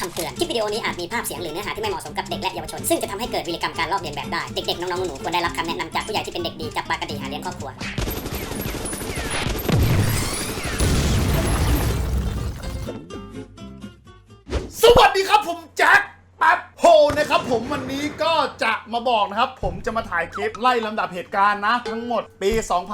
คำเตือน คลิปวิดีโอนี้อาจมีภาพเสียงหรือเนื้อหาที่ไม่เหมาะสมกับเด็กและเยาวชน ซึ่งจะทำให้เกิดวิกรรมการลอกเลียนแบบได้ เด็กๆ น้องๆ หนูๆ ควรได้รับคำแนะนำจากผู้ใหญ่ที่เป็นเด็กดี จับปากกระดีหาเลี้ยงครอบครัว สวัสดีครับผมแจ็ค นะครับผมวันนี้ก็จะมาบอกนะครับ ผมจะมาถ่ายคลิปไล่ลำดับเหตุการณ์นะ ทั้งหมดปี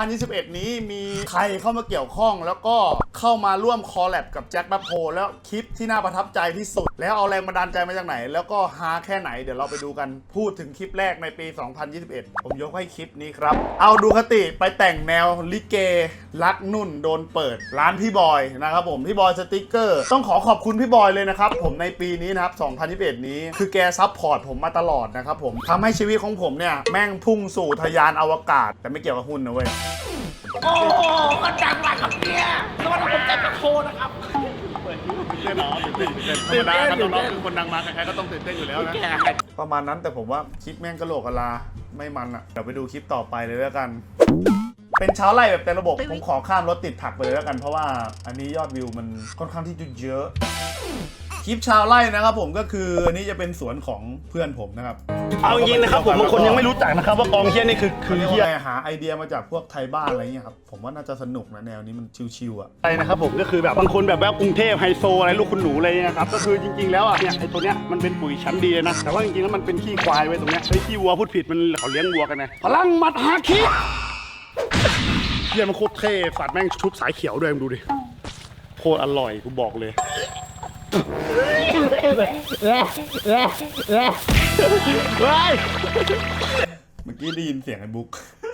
2021 นี้มีใครเข้ามาเกี่ยวข้อง แล้วก็เข้ามาร่วมคอลแลบกับแจ็คแป๊บโฮแล้วคลิปที่น่าประทับใจที่สุด แล้วเอาแรงบันดาลใจมาจากไหน แล้วก็ฮาแค่ไหนเดี๋ยวเราไปดูกันพูดถึงคลิปแรกในปี 2021 ผมยกให้คลิปนี้ครับ เอาดูคติไปแต่งแนวลิเกรักนุ่นโดนเปิดร้านพี่บอยนะครับผมพี่บอยสติกเกอร์ ต้องขอขอบคุณพี่บอยเลยนะครับผมในปีนี้นะครับ 2021 นี้คือแกซัพพอร์ตผมมาตลอดนะครับผมทำให้ชีวิตของผมเนี่ย แม่งพุ่งสู่ทะยานอวกาศ แต่ไม่เกี่ยวกับหุ้นนะเว้ย โอ้ก็ดังมากครับเนี่ยสวัสดีผมแจ็คแป๊บโฮนะครับ ตื่นเต้นเหรอตื่นเต้นธรรมดาครับน้องๆคือคนดังมาใครๆก็ต้องตื่นเต้นอยู่แล้วนะแกประมาณนั้นแต่ผมว่าคลิปแม่งกะโหลกกะลา ไม่มันอะเดี๋ยวไปดูคลิปต่อไปเลยแล้วกัน เป็นเช้าไล่แบบเต็มระบบ ผมขอข้ามรถติดผักไปเลยแล้วกันเพราะว่าอันนี้ยอดวิวมันค่อนข้างที่จะเยอะ คลิปชาวไร่นะครับผมก็คืออันนี้จะเป็นสวนของเพื่อนผมนะครับเอาจริงๆนะครับผมบางคนยังไม่รู้จักนะครับว่ากองเฮียนี่คือคืคืออเรียกเฮียว่าไงหาไอเดียมาจากพวกไทยบ้านอะไรเงี้ยครับผมว่าน่าจะสนุกนะแนวนี้มันชิวๆอะอะไรนะครับผมก็คือแบบบางคนแบบว่ากรุงเทพไฮโซอะไรลูกคุณหนูอะไรเงี้ยครับก็คือจริงๆแล้วอะเนี่ยไอตัวเนี้ยมันเป็นปุ๋ยชั้นดีนะแต่ว่าจริงๆแล้วมันเป็นขี้ควายไว้ตรงเนี้ยไอ้ขี้วัวพูดผิดมันเขาเลี้ยงวัวกันไงพลังหมัดฮาคิเฮียมันโคตรเท่สัตว์แม่งชุบสายเขียวด้วยมึงดูดิโคตรอร่อยกูบอกเลย เฮ้ย เมื่อกี้ได้ยินเสียงไอ้บุ๊ก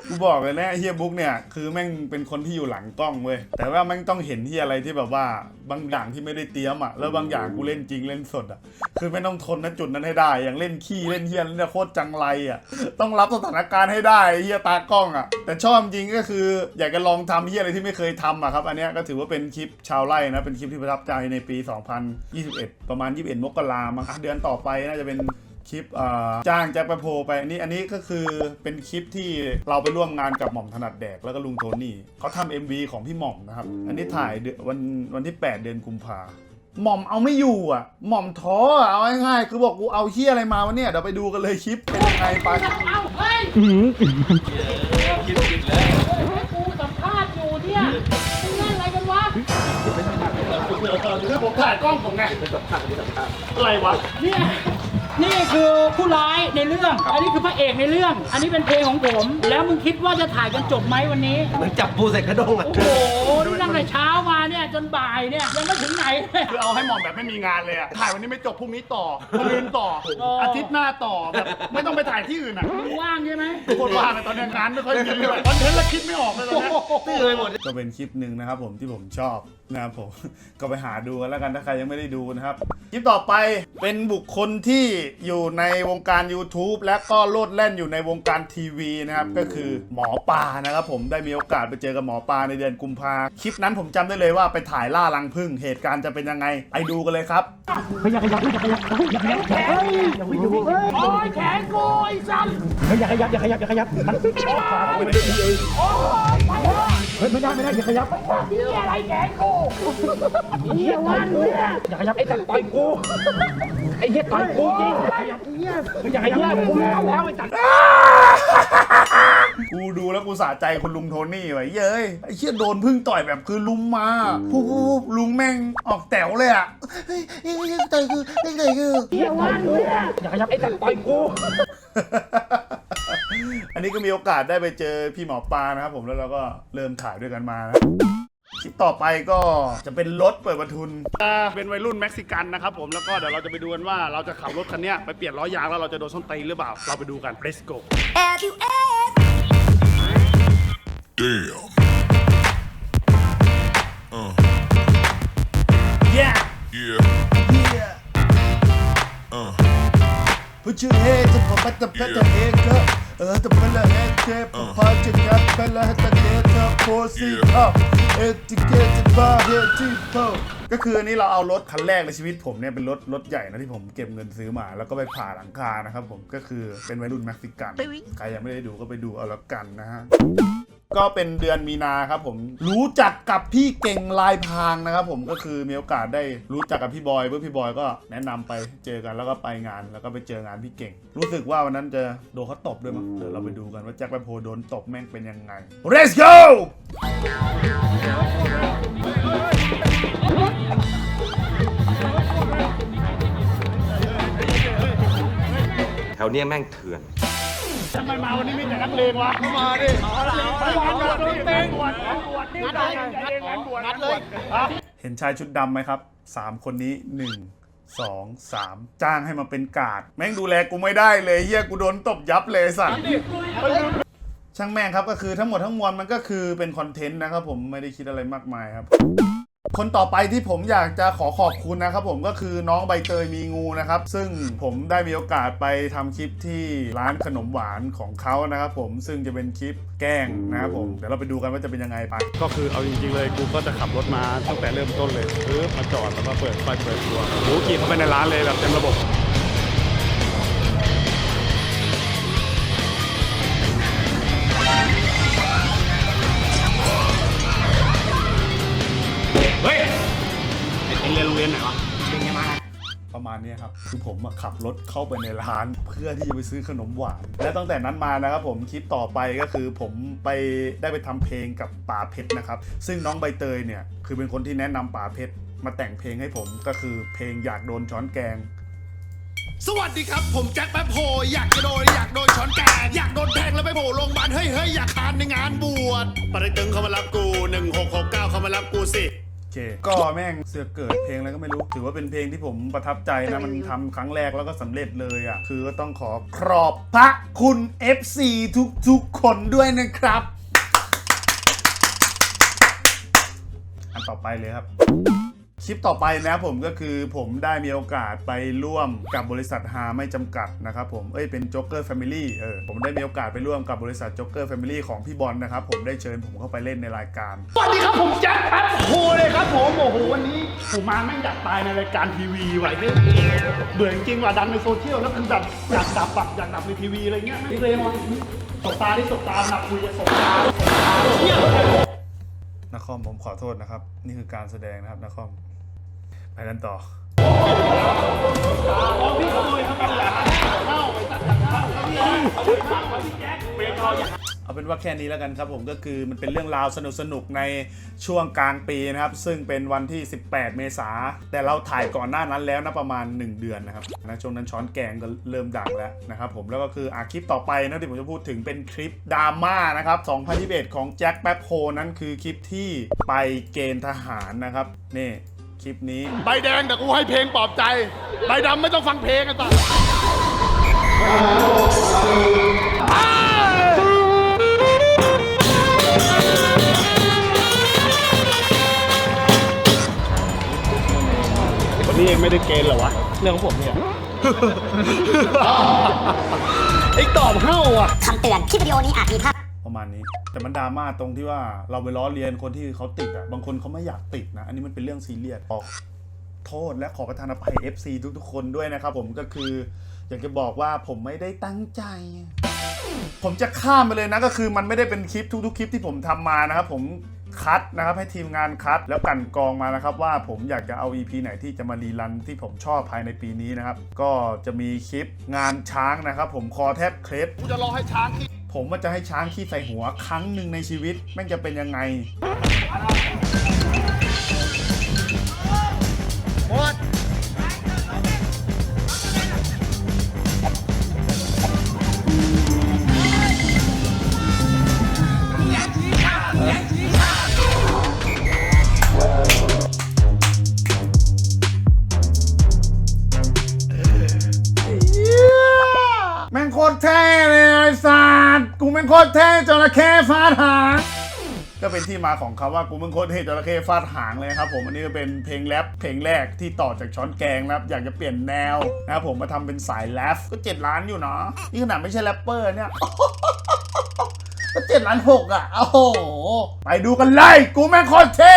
กูบอกเลยนะเฮียบุ๊กเนี่ยคือแม่งเป็นคนที่อยู่หลังกล้องเว้ยแต่ว่าแม่งต้องเห็นที่อะไรที่แบบว่าบางอย่างที่ไม่ได้เตรียมอะแล้วบางอย่างกูเล่นจริงเล่นสดอะคือไม่ต้องทนณจุดนั้นให้ได้ อย่างเล่นขี้เล่นเฮียเล่นโคตรจังไรอะต้องรับสถานการณ์ให้ได้เฮียตากล้องอะ แต่ชอบจริงก็คืออยากจะลองทำเฮียอะไรที่ไม่เคยทำอะครับอันนี้ก็ถือว่าเป็นคลิปชาวไร่นะเป็นคลิปที่ประทับใจในปี 2021 ประมาณ 21 มกรามั้งเดือนต่อไปน่าจะเป็น คลิปอ่าจ้างแจ็คไปโพไปอันนี้อันนี้ก็คือเป็นคลิปที่เราไปร่วมงานกับหม่อมถนัดแดกแล้วก็ลุงโทนี่เขาทำ MV ของพี่หม่อมนะครับ อันนี้ถ่ายเดือนวันวันที่ 8 เดือนกุมภาหม่อมเอาไม่อยู่อะ หม่อมท้ออะเอาง่ายๆคือบอกกูเอาเฮียอะไรมาวะเนี่ยเดี๋ยวไปดูกันเลยคลิปเป็นยังไงไปเอาเฮ้ยกูสัมภาษณ์อยู่เนี่ยมึงเล่นอะไรกันวะคือผมถ่ายกล้องผมไงอะไรวะเนี่ย นี่คือผู้ร้ายในเรื่อง อันนี้คือพระเอกในเรื่อง อันนี้เป็นเพลงของผม แล้วมึงคิดว่าจะถ่ายกันจบไหมวันนี้ เหมือนจับปูใส่กระด้งอะโอ้โหนี่ตั้งแต่เช้ามาเนี่ยจนบ่ายเนี่ยยังไม่ถึงไหนเลยคือเอาให้หม่อมแบบไม่มีงานเลยอะถ่ายวันนี้ไม่จบพรุ่งนี้ต่อพรุ่งนี้ต่อโอ้อาทิตย์หน้าต่อแบบไม่ต้องไปถ่ายที่อื่นอะมึงว่างใช่ไหมทุกคนว่างเลยตอนนี้งานไม่ค่อยมีเลยคอนเทนต์ละคิดไม่ออกเลยตอนนี้ตื้อเลยหมด ก็เป็นคลิปหนึ่งนะครับผมที่ผมชอบ นะครับผม ก็ไปหาดูกันแล้วกันถ้าใครยังไม่ได้ดูนะครับ คลิปต่อไปเป็นบุคคลที่อยู่ในวงการ YouTube และก็โลดแล่นอยู่ในวงการทีวีนะครับ ก็คือหมอปลานะครับผมได้มีโอกาสไปเจอกับหมอปลาในเดือนกุมภาคลิปนั้นผมจำได้เลยว่าไปถ่ายล่ารังพึ่งเหตุการณ์จะเป็นยังไงไปดูกันเลยครับโอ้ยแขนกูไอ้สันนี่อะไรแขนกูเฮียวันเนี่ยอย่าขยับไอ้สันต่อยกูไอ้เฮียต่อยกูจริงอย่าขยับอย่าขยับกูไม่เอาแล้วไอ้สันกูดูแล้วกูสะใจคุณลุงโทนี่ไว้เย้ยไอ้เชี่ยโดนพึ่งต่อยแบบคือลุมมาผู้ลุงแม่งออกแต๋วเลยอะเฮ้ยเฮ้ยเฮ้ยต่อยคือเฮ้ยต่อยคือเฮียวันเนี่ยอย่าขยับไอ้สันต่อยกู อันนี้ก็มีโอกาสได้ไปเจอพี่หมอปลานะครับผมแล้วเราก็เริ่มถ่ายด้วยกันมานะคลิปต่อไปก็จะเป็นรถเปิดประทุนเป็นวัยรุ่นเม็กซิกันนะครับผมแล้วก็เดี๋ยวเราจะไปดูกันว่าเราจะขับรถคันเนี้ยไปเปลี่ยนล้อยางแล้วเราจะโดนส้นตีนหรือเปล่า เราไปดูกัน let's go Damn. Uh, yeah yeah. yeah Uh, put your head to the better better head up เออ the better head tap พอจะยัด better head the head up pussy up educated by head to toe ก็คืออันนี้เราเอารถคันแรกในชีวิตผมเนี่ยเป็นรถรถใหญ่นะที่ผมเก็บเงินซื้อมา แล้วก็ไปผ่าหลังคานะครับผมก็คือเป็นวัยรุ่นเม็กซิกัน ใครยังไม่ได้ดูก็ไปดูเอาแล้วกันนะฮะ ก็เป็นเดือนมีนาครับผมรู้จักกับพี่เก่งลายพรางนะครับผมก็คือมีโอกาสได้รู้จักกับพี่บอยเพื่อพี่บอยก็แนะนำไปเจอกันแล้วก็ไปงานแล้วก็ไปเจองานพี่เก่ง รู้สึกว่าวันนั้นจะโดนเขาตบด้วยมั้งเดี๋ยวเราไปดูกันว่าแจ็คแปโพโดนตบแม่งเป็นยังไง Let's go แถวเนี้ยแม่งเถื่อน ทำไมมาวันนี้มีแต่นักเลงวะ มาดิมาดิมาดิเต็งบวชบวชนี่ได้งานบวชนัดเลยเห็นชายชุดดำไหมครับ3คนนี้1 2 3จ้างให้มาเป็นกาด แม่งดูแลกูไม่ได้เลยเฮียกูโดนตบยับเลยสัตว์ช่างแม่งครับก็คือทั้งหมดทั้งมวลมันก็คือเป็นคอนเทนต์นะครับผมไม่ได้คิดอะไรมากมายครับ คนต่อไปที่ผมอยากจะขอขอบคุณนะครับผมก็คือน้องใบเตยมีงูนะครับ ซึ่งผมได้มีโอกาสไปทำคลิปที่ร้านขนมหวานของเขานะครับผมซึ่งจะเป็นคลิปแกล้งนะครับผมเดี๋ยวเราไปดูกันว่าจะเป็นยังไงไป ก็คือเอาจริงๆเลยกูก็จะขับรถมาตั้งแต่เริ่มต้นเลยปึ๊บมาจอดแล้วก็เปิดไฟเปิดตัวกูขี่เข้าไปในร้านเลยแบบเต็มระบบ รียนโรงเรียนไหนวะประมาณเนี้ยครับ คือผมอะขับรถเข้าไปในร้าน เพื่อที่จะไปซื้อขนมหวาน และตั้งแต่นั้นมานะครับผมคลิปต่อไปก็คือผมไปได้ไปทำเพลงกับป๋าเพชรนะครับ ซึ่งน้องใบเตยเนี่ยคือเป็นคนที่แนะนำป๋าเพชรมาแต่งเพลงให้ผมก็คือเพลงอยากโดนช้อนแกง สวัสดีครับ ผมแจ็คแป๊บโฮอยากจะโดนอยากโดนช้อนแกงอยากโดนแทงแล้วไปโผล่โรงพยาบาลเฮ้ยเฮ้ยอยากคานในงานบวชปริตึงเขามารับกู1669เขามารับกูสิโอ เค ก็แม่งเสือกเกิดเพลงอะไรก็ไม่รู้ ถือว่าเป็นเพลงที่ผมประทับใจนะ มันทำครั้งแรกแล้วก็สำเร็จเลยอะ คือก็ต้องขอขอบพระคุณ FC ทุกๆ คนด้วยนะครับ อันต่อไปเลยครับ คลิปต่อไปนะผมก็คือผมได้มีโอกาสไปร่วมกับบริษัทฮาไม่จำกัดนะครับผม เอ้ยเป็นจ็อกเกอร์แฟมิลี่เออผมได้มีโอกาสไปร่วมกับบริษัทจ็อกเกอร์แฟมิลี่ของพี่บอลนะครับผมได้เชิญผมเข้าไปเล่นในรายการ สวัสดีครับผมแจ็คแป๊บโฮเลยครับผมโอ้โหวันนี้ผมมาแม่งอยากตายในรายการทีวีว่ะเฮ้ยเบื่อจริงๆว่ะดันในโซเชียลแล้วคือแบบอยากดับอะอยากดับในทีวีอะไรเงี้ยไม่เลยว่ะสบตาที่สบตาหนักคุยจะสบตานครผมขอโทษนะครับ นี่คือการแสดงนะครับนคร ไปกันต่อเอาเป็นว่าแค่นี้แล้วกันครับผมก็คือมันเป็นเรื่องราวสนุกๆในช่วงกลางปีนะครับ ซึ่งเป็นวันที่ 18 เมษาแต่เราถ่ายก่อนหน้านั้นแล้วนะประมาณ 1 เดือนนะครับนะช่วงนั้นช้อนแกงก็เริ่มดังแล้วนะครับผมแล้วก็คืออาคลิปต่อไปนะที่ผมจะพูดถึงเป็นคลิปดราม่านะครับ 2021 ของแจ็คแป๊บโฮนั้นคือคลิปที่ไปเกณฑ์ทหารนะครับนี่ คลิปนี้ ใบแดงแต่กูให้เพลงปลอบใจ ใบดำไม่ต้องฟังเพลงกันต่อคนนี้เองไม่ได้เกณฑ์เหรอวะ เรื่องของผมเนี่ย ไอ้ตอบเข้าอะ คำเตือน คลิปวิดีโอนี้อาจมีภาพ ประมาณนี้ แต่มันดราม่าตรงที่ว่าเราไปล้อเลียนคนที่เขาติดอะบางคนเขาไม่อยากติดนะ อันนี้มันเป็นเรื่องซีเรียสขอโทษและขอประทานอภัย FC ทุกๆคนด้วยนะครับผมก็คือ อยากจะบอกว่าผมไม่ได้ตั้งใจ ผมจะข้ามไปเลยนะก็คือมันไม่ได้เป็นคลิปทุกๆคลิปที่ผมทำมานะครับผมคัดนะครับให้ทีมงานคัดแล้วกันกองมานะครับว่าผมอยากจะเอา EP ไหนที่จะมารีรันที่ผมชอบภายในปีนี้นะครับ ก็จะมีคลิปงานช้างนะครับ ผมคอแทบเคล็ดกูจะรอให้ช้างที่ ผมว่าจะให้ช้างขี้ใส่หัวครั้งหนึ่งในชีวิตแม่งจะเป็นยังไง ตรเท่จระเข้ฟาดหางก็เป็นที่มาของคำว่ากูม่งโคตรเท่จระเข้ฟาดหางเลยครับผมอันนี้ก็เป็นเพลงแรปเพลงแรกที่ต่อจากช้อนแกงนะครับอยากจะเปลี่ยนแนวนะครับผมมาทำเป็นสายแรปก็เจ็ดล้านอยู่เนาะนี่ขนาดไม่ใช่แรปเปอร์เนี่ยก็เจ็ดล้านหกอะโอ้โหไปดูกันเลยกูแม่งโคตรเท่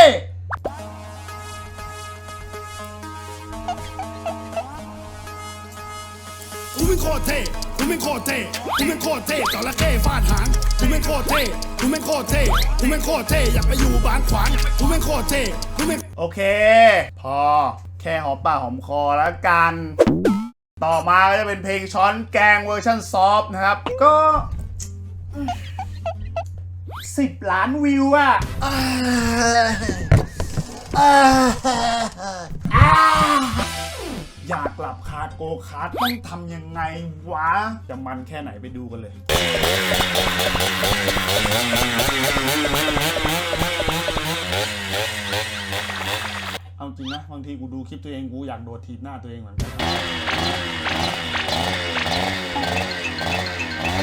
กูไม่งโคตรเท่ กูไม่งโคตรเท่กูไม่งโคตรเท่จระเข้ฟาดหางกูไม่งโคตรเท่กูไม่งโคตรเท่กูไม่งโคตรเท่อยากไปอยู่บ้านขวางกูไม่งโคตรเท่กูไม่งโอเค พอ แค่หอมปากหอมคอแล้วกัน ต่อมาก็จะเป็นเพลงช้อนแกงเวอร์ชันซอฟต์นะครับ ก็สิบล้านวิวอะอ อยากกลับคาดโกคาร์ดต้องทำยังไงวะ จะมันแค่ไหนไปดูกันเลย เอาจริงนะบางทีกูดูคลิปตัวเองกูอยากโดดทีบหน้าตัวเองเหมือนกัน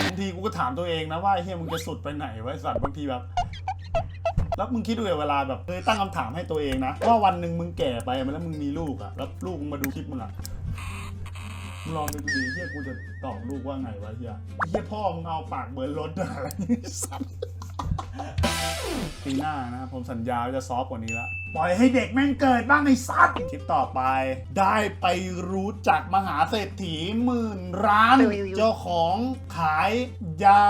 บางทีกูก็ถามตัวเองนะว่าเฮียมึงจะสุดไปไหนไอ้สัตว์บางทีแบบ แล้วมึงคิดดูเวลาแบบเคยตั้งคำถามให้ตัวเองนะว่าวันหนึ่งมึงแก่ไปแล้วมึงมีลูกอะแล้วลูกมึงมาดูคลิปมึงอะมึงลองไปดูดิเฮียกูจะตอบลูกว่าไงวะเฮียเฮียพ่อมึงเอาปากเบิร์นรถอะไรสัตว์ปีหน้านะครับผมสัญญาว่าจะซอฟต์กว่านี้ละปล่อยให้เด็กแม่งเกิดบ้างไอ้สัตว์คลิปต่อไป ได้ไปรู้จักมหาเศรษฐีหมื่นร้าน เจ้าของขายยา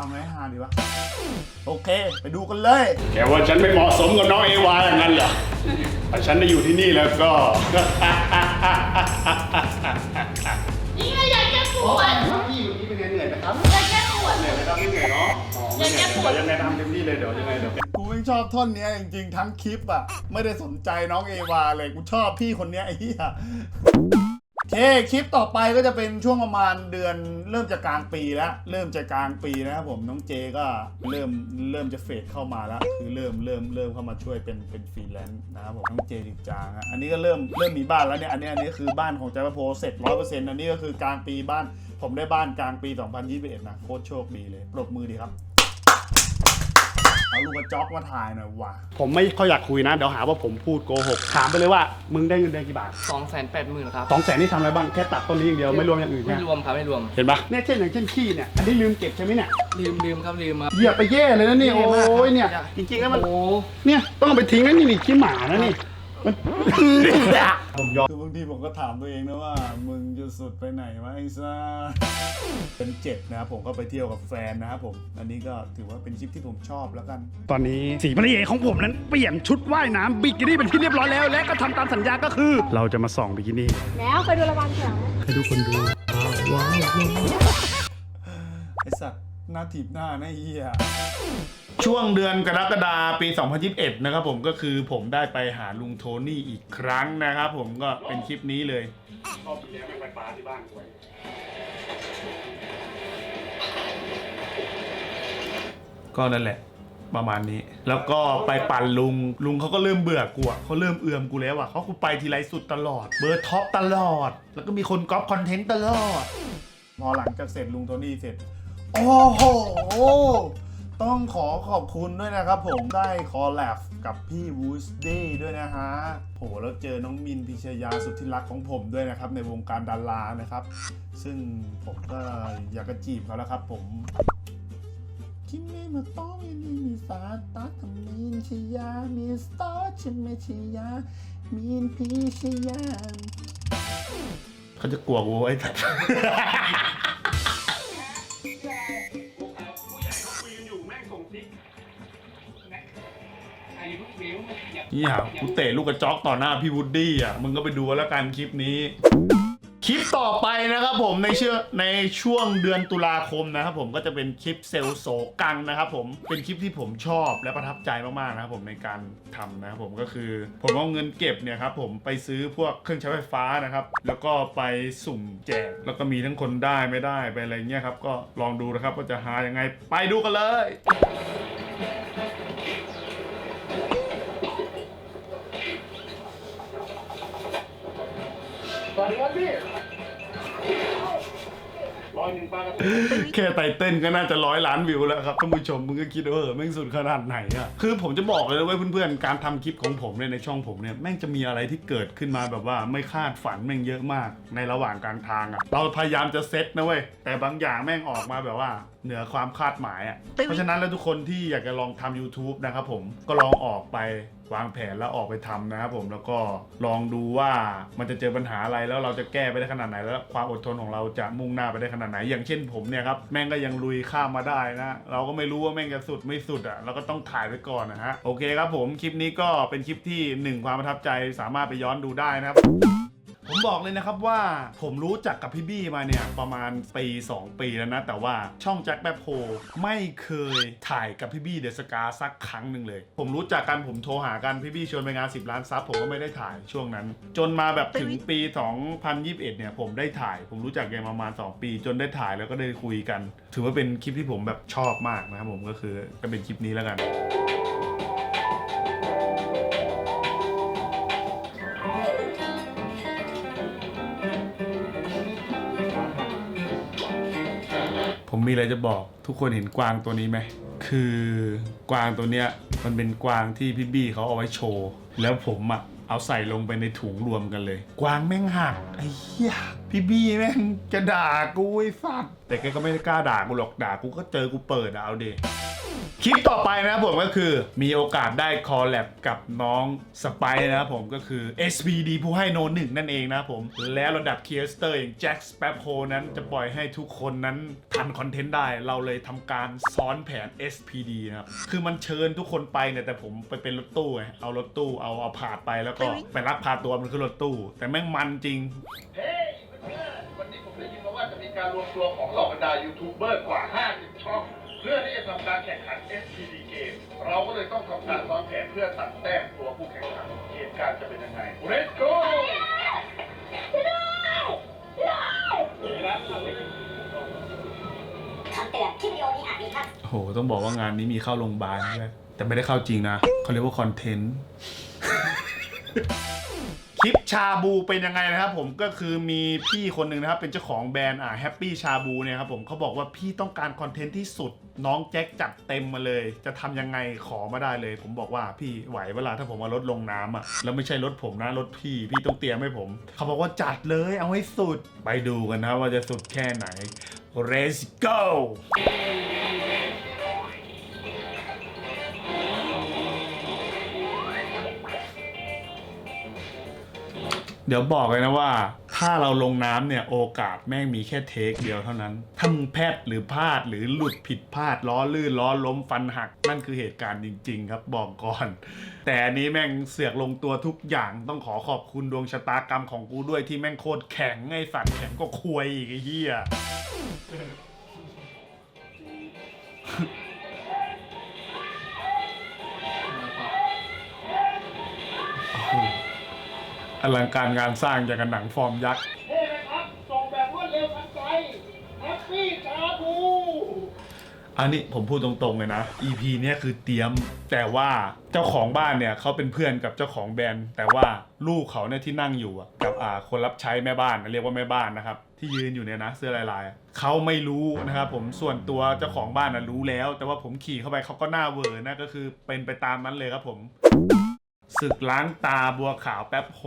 เอาไหมฮาดีวะ โอเค ไปดูกันเลย แกว่าฉันไม่เหมาะสมกับน้องเอวาอย่างนั้นเหรอถ้าฉันได้อยู่ที่นี่แล้วก็ นี่ไงอยากแก้ปวดพี่วันนี้เป็นไงเหนื่อยไหมครับอยากแก้ปวดเหนื่อยไหมครับไม่เหนื่อยเนาะอ๋อไม่เหนื่อยยังไงปวดเดี๋ยวยังไงทำเต็มที่เลยเดี๋ยวยังไงเดี๋ยวกูไม่ชอบท่อนเนี้ยจริงๆทั้งคลิปอะ ไม่ได้สนใจน้องเอวาเลยกูชอบพี่คนเนี้ยไอ้เหี้ยโอ เค คลิปต่อไปก็จะเป็นช่วงประมาณเดือนเริ่มจะกลางปีแล้ว เริ่มจะกลางปีนะครับผมน้องเจก็เริ่มเริ่มจะเฟดเข้ามาแล้วคือเริ่มเริ่มเริ่มเข้ามาช่วยเป็นเป็นฟรีแลนซ์นะครับผมน้องเจจิจางอะอันนี้ก็เริ่มเริ่มมีบ้านแล้วเนี่ยอันนี้อันนี้คือบ้านของใจพรโพเสร็จร้อยเปอร์เซ็นต์อันนี้ก็คือกลางปีบ้าน ผมได้บ้านกลางปี 2021นะโคตรโชคดีเลยปรบมือดีครับ เอาลูกกระจอกมาถ่ายหน่อยว่ะผมไม่ค่อยอยากคุยนะ เดี๋ยวหาว่าผมพูดโกหก ถามไปเลยว่า มึงได้เงินเดือนกี่บาทสองแสนแปดหมื่นครับสองแสนนี่ทำอะไรบ้าง แค่ตัดต้นนี้อย่างเดียวไม่รวมอย่างอื่นไม่นะรวมครับไม่รวม เห็นปะเนี่ยเช่นอย่างเช่นขี้เนี่ย อันนี้ลืมเก็บใช่ไหมเนี่ย ลืมลืมครับลืมครับเหยียบไปแย่เลยนะนี่แย่โอ้มากครับยเนี่ยแย่จริงๆแล้วมัน โอ้ เนี่ยต้องเอาไปทิ้งนะนี่นี่ขี้หมานะนี่มัน ผมยอมคือบางทีผมก็ถามตัวเองนะว่า มึงจะสุดไปไหนวะไอ้ซ่าเป็นเจ็ดนะครับผมก็ไปเที่ยวกับแฟนนะครับผม อันนี้ก็ถือว่าเป็นคลิปที่ผมชอบแล้วกัน ตอนนี้สีภรรยาของผมนั้นเปลี่ยนชุดว่ายน้ำบิกินี่เป็นที่เรียบร้อยแล้ว และก็ทำตามสัญญาก็คือ เราจะมาส่องบิกินี่ แล้วเคยดูละครเสียงไหมให้ทุกคนดูไอสัตว์ หน้าถีบหน้าหน้าเฮียช่วงเดือนกรกฎาปี 2021 นะครับผมก็คือผมได้ไปหาลุงโทนี่อีกครั้งนะครับผมก็เป็นคลิปนี้เลยชอบเลี้ยงไปปลาที่บ้านด้วยก็นั่นแหละ ประมาณนี้ แล้วก็ไปปั่นลุงลุงเขาก็เริ่มเบื่อกูอะเขาเริ่มเอื่อมกูแล้วอะเขากูไปทีไรสุดตลอด เบอร์ท็อปตลอด แล้วก็มีคนก๊อปคอนเทนต์ตลอดพอหลังจากเสร็จลุงโทนี่เสร็จ โอ้โห ต้องขอขอบคุณด้วยนะครับผมได้คอลแลบกับพี่วูสดี้ด้วยนะฮะโหแล้วเจอน้องมินพิชยาสุดที่รักของผมด้วยนะครับ ในวงการดารานะครับ ซึ่งผมก็อยากจะจีบเขาแล้วครับผมคิดไม่มาต้องมีมีสาตาทำมีนชยามีสตอฉันไม่ชยามีนพิชยาเขาจะกลัวกูไอ้สัต เนี่ยกูเตะลูกกระจอกต่อหน้าพี่วูดดี้อะ มึงก็ไปดูแล้วกันคลิปนี้ คลิปต่อไปนะครับผมในเชื่อในช่วงเดือนตุลาคมนะครับผมก็จะเป็นคลิปเซลโศกังนะครับผมเป็นคลิปที่ผมชอบและประทับใจมากๆนะครับผมในการทำนะครับผมก็คือผมเอาเงินเก็บเนี่ยครับผมไปซื้อพวกเครื่องใช้ไฟฟ้านะครับ แล้วก็ไปสุ่มแจก แล้วก็มีทั้งคนได้ไม่ได้ไปอะไรเงี้ยครับก็ลองดูนะครับว่าจะหายังไงไปดูกันเลย ร้อยหนึ่งปลากระแค่ไตเติ้ลก็น่าจะร้อยล้านวิวแล้วครับท่านผู้ชมมึงก็คิดว่าเออแม่งสุดขนาดไหนอะคือผมจะบอกเลยนะเว้ยเพื่อนๆการทำคลิปของผมเนี่ยในช่องผมเนี่ยแม่งจะมีอะไรที่เกิดขึ้นมาแบบว่าไม่คาดฝันแม่งเยอะมากในระหว่างกลางทางอะเราพยายามจะเซตนะเว้ยแต่บางอย่างแม่งออกมาแบบว่า เหนือความคาดหมายอะ่ะ เพราะฉะนั้นแล้วทุกคนที่อยากจะลองทำ YouTube นะครับผมก็ลองออกไปวางแผนแล้วออกไปทำนะครับผมแล้วก็ลองดูว่ามันจะเจอปัญหาอะไรแล้วเราจะแก้ไปได้ขนาดไหน แล้วความอดทนของเราจะมุ่งหน้าไปได้ขนาดไหน อย่างเช่นผมเนี่ยครับแม่งก็ยังลุยข้ามมาได้นะเราก็ไม่รู้ว่าแม่งจะสุดไม่สุดอะ่ะเราก็ต้องถ่ายไว้ก่อนนะฮะโอเคครับผมคลิปนี้ก็เป็นคลิปที่หนึ่งความประทับใจสามารถไปย้อนดูได้นะครับ ผมบอกเลยนะครับว่าผมรู้จักกับพี่บี้มาเนี่ยประมาณปี2 ปีแล้วนะ แต่ว่าช่องแจ็คแป๊บโฮไม่เคยถ่ายกับพี่บี้เดอะสกาสักครั้งหนึ่งเลย ผมรู้จักกันผมโทรหากันพี่บี้ชวนไปงาน 10 ล้านซับผมก็ไม่ได้ถ่ายช่วงนั้น จนมาแบบถึงปี 2021 เนี่ยผมได้ถ่าย ผมรู้จักแกประมาณ 2 ปี จนได้ถ่ายแล้วก็ได้คุยกัน ถือว่าเป็นคลิปที่ผมแบบชอบมากนะครับผมก็คือก็เป็นคลิปนี้แล้วกัน ผมมีอะไรจะบอกทุกคนเห็นกวางตัวนี้ไหม คือกวางตัวเนี้ยมันเป็นกวางที่พี่บี้เขาเอาไว้โชว์ แล้วผมอะเอาใส่ลงไปในถุงรวมกันเลย กวางแม่งหักไอ้เหี้ยพี่บี้แม่งจะด่ากูไอ้สัตว์แต่แกก็ไม่ได้กล้าด่ากูหรอกด่ากูก็เจอกูเปิดอะเอาเด คลิปต่อไปนะครับผมก็คือมีโอกาสได้คอลแลบกับน้องสไปร์นะครับผมก็คือ SPD ผู้ให้โนหนึ่งนั่นเองนะครับผม แล้วระดับเคียสเตอร์อย่างแจ็คสเปปโฮนั้นจะปล่อยให้ทุกคนนั้นทันคอนเทนต์ได้ เราเลยทำการซ้อนแผน SPD นะครับ คือมันเชิญทุกคนไปเนี่ยแต่ผมไปเป็นรถตู้ไงเอารถตู้เอาเอาผาดไปแล้วก็ไปรับพาตัวมันขึ้นรถตู้ แต่แม่งมันจริงเฮ้ยเพื่อนๆวันนี้ผมได้ยินมาว่าจะมีการรวมตัวของเหล่าบรรดายูทูบเบอร์กว่า 50 ช่อง เพื่อที่จะทำการแข่งขัน SPD Game เราก็เลยต้องทำการวางแผนเพื่อตัดแต้มตัวผู้แข่งขันเหตุการณ์จะเป็นยังไง Let's go คำเตือนคลิปวิดีโอนี้อาจมีภาพโหต้องบอกว่างานนี้มีเข้าโรงพยาบาลด้วยแต่ไม่ได้เข้าจริงนะ เขาเรียกว่าคอนเทนต์ คลิปชาบูเป็นยังไงนะครับผมก็คือมีพี่คนหนึ่งนะครับ เป็นเจ้าของแบรนด์อ่าแฮปปี้ชาบูเนี่ยครับผมเขาบอกว่าพี่ต้องการคอนเทนต์ที่สุดน้องแจ็คจัดเต็มมาเลย จะทำยังไงขอมาได้เลย ผมบอกว่าพี่ไหวเวลาถ้าผมเอารถลงน้ำอะแล้วไม่ใช่รถผมนะรถพี่พี่ต้องเตรียมให้ผม เขาบอกว่าจัดเลยเอาให้สุดไปดูกันนะว่าจะสุดแค่ไหน Let's go เดี๋ยวบอกเลยนะว่า ถ้าเราลงน้ำเนี่ยโอกาสแม่งมีแค่เทคเดียวเท่านั้น ถ้ามึงแพทย์หรือพลาดหรือหลุดผิดพลาดล้อลื่นล้อล้มฟันหัก นั่นคือเหตุการณ์จริง ๆ ครับบอกก่อน แต่อันนี้แม่งเสือกลงตัวทุกอย่างต้องขอขอบคุณดวงชะตากรรมของกูด้วยที่แม่งโคตรแข็งไอ้สัตว์แข็งก็ควยอีกไอ้เหี้ย อลังการงานสร้างอย่างกับหนังฟอร์มยักษ์นี่นะครับส่งแบบรวดเร็วทันใจแฮปปี้ชาบูอันนี้ผมพูดตรงๆเลยนะ EP เนี้ยคือเตรียมแต่ว่าเจ้าของบ้านเนี่ยเขาเป็นเพื่อนกับเจ้าของแบรนด์ แต่ว่าลูกเขาเนี่ยที่นั่งอยู่อะกับอ่าคนรับใช้แม่บ้านเรียกว่าแม่บ้านนะครับที่ยืนอยู่เนี่ยนะเสื้อลายๆอะเขาไม่รู้นะครับผมส่วนตัวเจ้าของบ้านนะรู้แล้ว แต่ว่าผมขี่เข้าไปเขาก็หน้าเวอร์นะก็คือเป็นไปตามนั้นเลยครับผม ศึกล้างตาบัวขาวแป๊บโฮ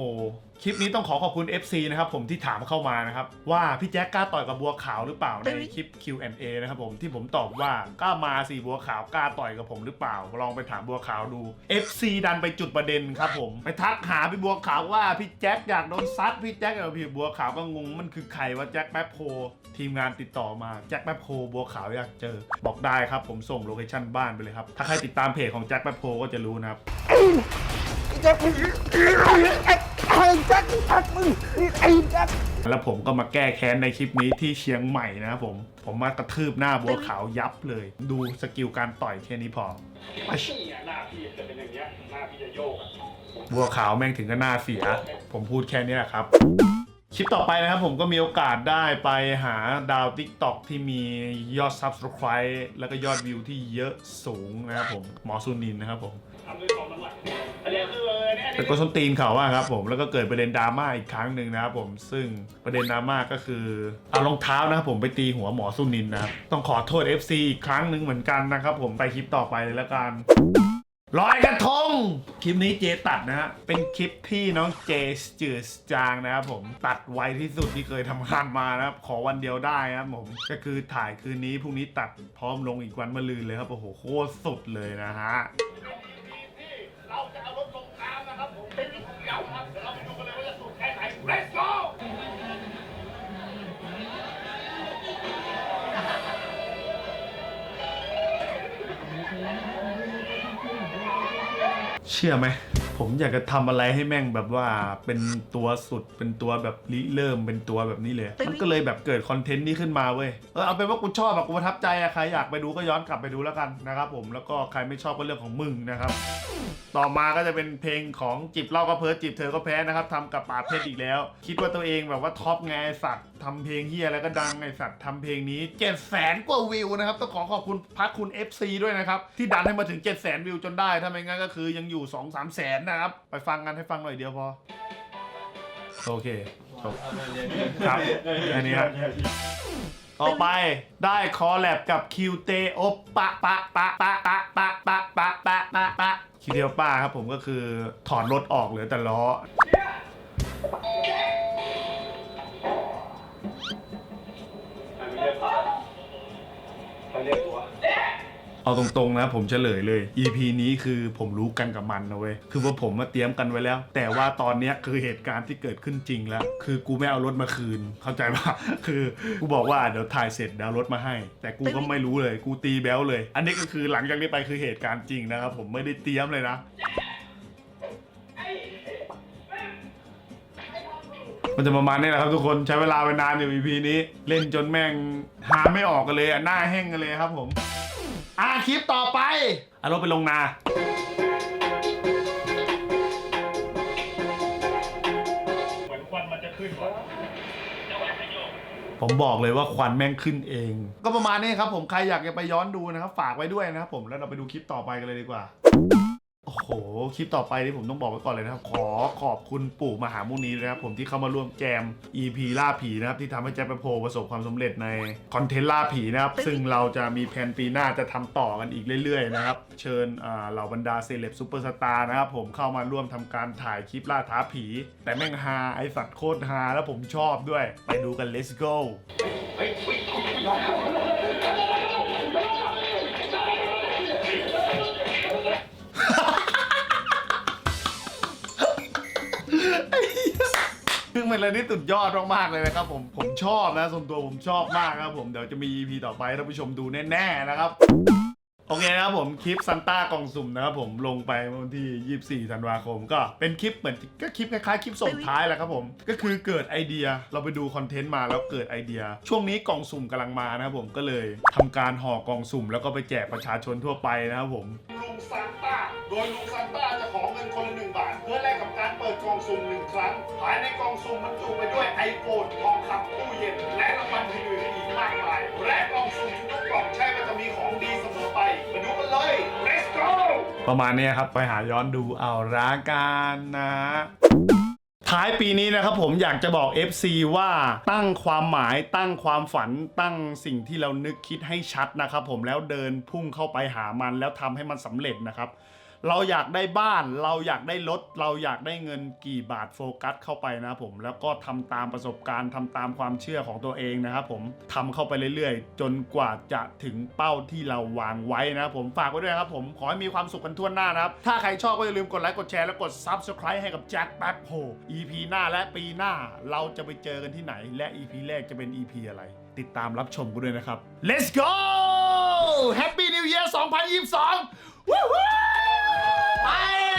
คลิปนี้ต้องขอขอบคุณ FC นะครับผมที่ถามเข้ามานะครับ ว่าพี่แจ๊คกล้าต่อยกับบัวขาวหรือเปล่าในคลิป Q&A นะครับผมที่ผมตอบว่ากล้ามาสิบัวขาวกล้าต่อยกับผมหรือเปล่า ลองไปถามบัวขาวดู FC ดันไปจุดประเด็นครับผมไปทักหาพี่บัวขาวว่าพี่แจ๊คอยากโดนซัดพี่แจ๊คกับพี่บัวขาวก็งงมันคือใครว่าแจ็คแป๊บโฮทีมงานติดต่อมาแจ็คแป๊บโฮบัวขาวอยากเจอ บอกได้ครับผมส่งโลเคชั่นบ้านไปเลยครับถ้าใครติดตามเพจของแจ็คแป๊บโฮก็จะรู้นะครับ แล้วผมก็มาแก้แค้นในคลิปนี้ที่เชียงใหม่นะครับผม ผมมากระทืบหน้าบัวขาวยับเลย ดูสกิลการต่อยแค่นี้พอหน้าพี่จะเป็นอย่างเงี้ยหน้าพี่จะโยกบัวขาวแม่งถึงก็หน้าเสีย ผมพูดแค่นี้แหละครับคลิปต่อไปนะครับผมก็มีโอกาสได้ไปหาดาว Tik t o k ที่มียอด Subscribe แล้วก็ยอดวิวที่เยอะสูงนะครับผม หมอซูนินนะครับผม ทำด้วยความน้ำหนักอันนี้คือเนี่ยแต่ก็ส้นตีนเขาว่าครับผมแล้วก็เกิดประเด็นดราม่าอีกครั้งหนึ่งนะครับผมซึ่งประเด็นดราม่าก็คือเอารองเท้านะครับผมไปตีหัวหมอสุนินนะครับต้องขอโทษ FC อีกครั้งหนึ่งเหมือนกันนะครับผมไปคลิปต่อไปเลยละกันลอยกระทง คลิปนี้เจตัดนะฮะ เป็นคลิปที่น้องเจจืดจางนะครับผม ตัดไวที่สุดที่เคยทำงานมานะครับ ขอวันเดียวได้นะครับผม ก็คือถ่ายคืนนี้พรุ่งนี้ตัดพร้อมลงอีกวันมะรืนเลยครับ โอ้โห โคตรสุดเลยนะฮะ เราจะเอารถลงน้ำนะครับผมเป็นรถเก่าครับเดี๋ยวเราไปดูกันเลยว่าจะสุดแค่ไหน Let's go เชื่อไหม ผมอยากจะทำอะไรให้แม่งแบบว่าเป็นตัวสุดเป็นตัวแบบริเริ่มเป็นตัวแบบนี้เลย มันก็เลยแบบเกิดคอนเทนต์นี้ขึ้นมาเว้ยเออเอาเป็นว่ากูชอบอะกูประทับใจอะใครอยากไปดูก็ย้อนกลับไปดูแล้วกันนะครับผมแล้วก็ใครไม่ชอบก็เรื่องของมึงนะครับ ต่อมาก็จะเป็นเพลงของจีบเหล่าก็เพิร์จีบเธอก็แพ้นะครับทำกับป่าบเพชรอีกแล้ว คิดว่าตัวเองแบบว่าท็อปไงไอ้สัตว์ทำเพลงเฮียอะไรก็ดังไอสัตว์ทำเพลงนี้7 0 0แสนกว่าวิวนะครับต้องขอขอบคุณพักคุณ FC ด้วยนะครับที่ดันให้มาถึง7 0 0แสนวิวจนได้ถ้าไม่งั้นก็คือยังอยู่2 3แสนนะครับ ไปฟังกันให้ฟังหน่อยเดียวพอ โอเคจบครับอันนี้ครับต่อไปได้คอแลบกับคิวเตโอปะปะปะปะปะปะปะปะปะปะปะคิวเตโอปะครับผมก็คือถอดรถออกเหลือแต่ล้อเเอาตรงๆนะ ผมเฉลยเลย EP นี้คือผมรู้กันกับมันนะเว้ยคือว่าผมมาเตรียมกันไว้แล้ว แต่ว่าตอนเนี้ยคือเหตุการณ์ที่เกิดขึ้นจริงแล้ว คือกูไม่เอารถมาคืน เข้าใจปะคือกูบอกว่าเดี๋ยวถ่ายเสร็จเดี๋ยวเอารถมาให้ แต่กูก็ไม่รู้เลยกูตีแบลเลย อันนี้ก็คือหลังจากนี้ไปคือเหตุการณ์จริงนะครับผมไม่ได้เตรียมเลยนะ มันจะประมาณนี้แหละครับทุกคนใช้เวลาไปนานอยู่ EP นี้ เล่นจนแม่งหาไม่ออกกันเลยอะหน้าแห้งกันเลยครับผม อะคลิปต่อไปเอารถไปลงนาเหมือนควันมันจะขึ้นก่อนผมบอกเลยว่าควันแม่งขึ้นเอง ก็ประมาณนี้ครับผมใครอยากจะไปย้อนดูนะครับ ฝากไว้ด้วยนะครับผมแล้วเราไปดูคลิปต่อไปกันเลยดีกว่า โอ้โห คลิปต่อไปนี่ผมต้องบอกไว้ก่อนเลยนะครับ ขอขอบคุณปู่มหามุนีนะครับ ผมที่เข้ามาร่วมแจม EP ล่าผีนะครับ ที่ทำให้แจ็คแปโพประสบความสำเร็จในคอนเทนต์ล่าผีนะครับ ซึ่งเราจะมีแผนปีหน้าจะทำต่อกันอีกเรื่อยๆนะครับ เชิญอ่าเหล่าบรรดาเซเลบซูเปอร์สตาร์นะครับ ผมเข้ามาร่วมทำการถ่ายคลิปล่าท้าผี แต่แม่งฮาไอสัตว์โคตรฮาแล้วผมชอบด้วย ไปดูกัน let's go ซึ่งเป็นอะไรที่สุดยอดมากๆเลยนะครับผมผมชอบนะส่วนตัวผมชอบมากครับผมเดี๋ยวจะมี EP ต่อไปให้ท่านผู้ชมดูแน่ๆนะครับ โอเคนะครับผมคลิปซันต้ากล่องสุ่มนะครับผมลงไปวันที่ 24 ธันวาคม ก็เป็นคลิปเหมือนก็คลิปคล้ายๆคลิปส่งท้ายแหละครับผม ก็คือเกิดไอเดียเราไปดูคอนเทนต์มาแล้วเกิดไอเดีย ช่วงนี้กล่องสุ่มกำลังมานะครับผมก็เลยทำการห่อกล่องสุ่มแล้วก็ไปแจกประชาชนทั่วไปนะครับผม ซานต้า โดยลุงซานต้าจะขอเงินคนละหนึ่งบาท เพื่อแลกกับการเปิดกล่องสุ่มหนึ่งครั้ง ภายในกล่องสุ่มบรรจุไปด้วยไอโฟนทองคำตู้เย็น และรางวัลอื่นๆอีกมากมาย และกล่องสุ่มทุกกล่องใช่ว่าจะมีของดีเสมอไปมาดูกันเลย let's go ประมาณนี้ครับ ไปหาย้อนดูเอาละกันนะ ท้ายปีนี้นะครับผมอยากจะบอก FC ว่าตั้งความหมายตั้งความฝันตั้งสิ่งที่เรานึกคิดให้ชัดนะครับผมแล้วเดินพุ่งเข้าไปหามันแล้วทำให้มันสำเร็จนะครับ เราอยากได้บ้าน เราอยากได้รถ เราอยากได้เงินกี่บาทโฟกัสเข้าไปนะครับผม แล้วก็ทำตามประสบการณ์ทำตามความเชื่อของตัวเองนะครับผมทำเข้าไปเรื่อยๆ จนกว่าจะถึงเป้าที่เราวางไว้นะครับผมฝากไว้ด้วยครับผมขอให้มีความสุขกันทั่วหน้านะครับ ถ้าใครชอบก็อย่าลืมกดไลค์กดแชร์และกด Subscribe ให้กับแจ็คแป๊บโฮ EP หน้าและปีหน้าเราจะไปเจอกันที่ไหน และ EP แรกจะเป็น EP อะไร ติดตามรับชมกันด้วยนะครับ Let's go Happy New Year 2022 Woohoo ไป